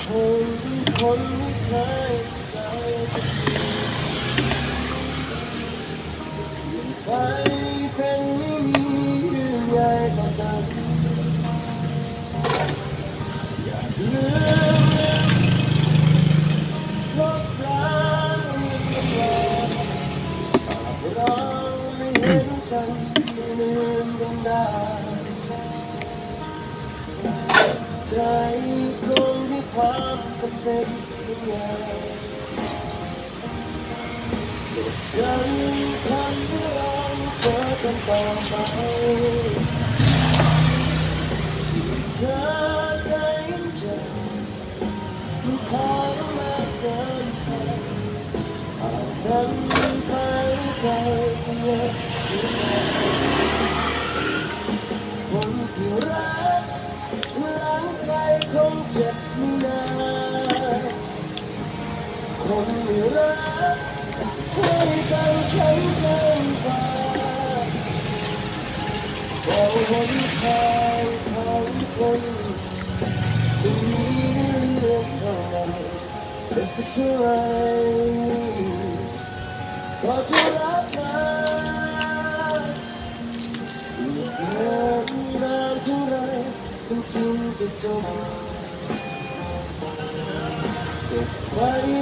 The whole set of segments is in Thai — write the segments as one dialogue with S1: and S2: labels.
S1: คนคนที่เคยใจไปเป็นไม่มีเรื่องใหญ่ต่อกันอยาลืมลบล้างเรื่องราเราไม่เห็นกันไม่ลืมกันได้ใจ ความจำเป็นทุกอย่างยังทำให้เราเจอกันต่อไปเธอใจใจมันพอมาเกินไปอาจทำไปไกลเยอะคน คนไม่รักให้กันฉันเกินกว่าก็วันคอยของคนที่มีเรื่องเท่าไรจะสักเท่าไหรก็จะรักมันอีกนานนานเท่าไรถึงจริงจะจบจะไป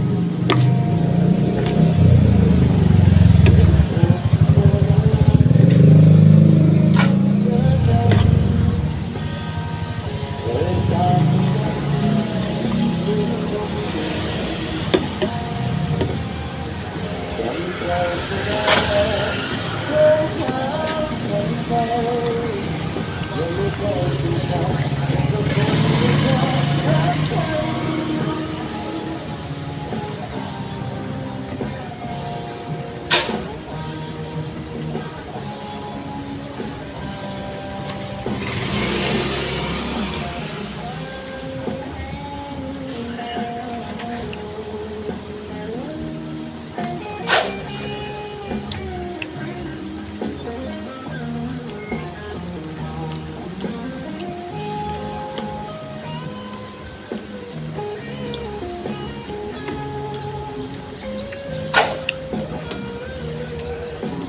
S1: Thank you.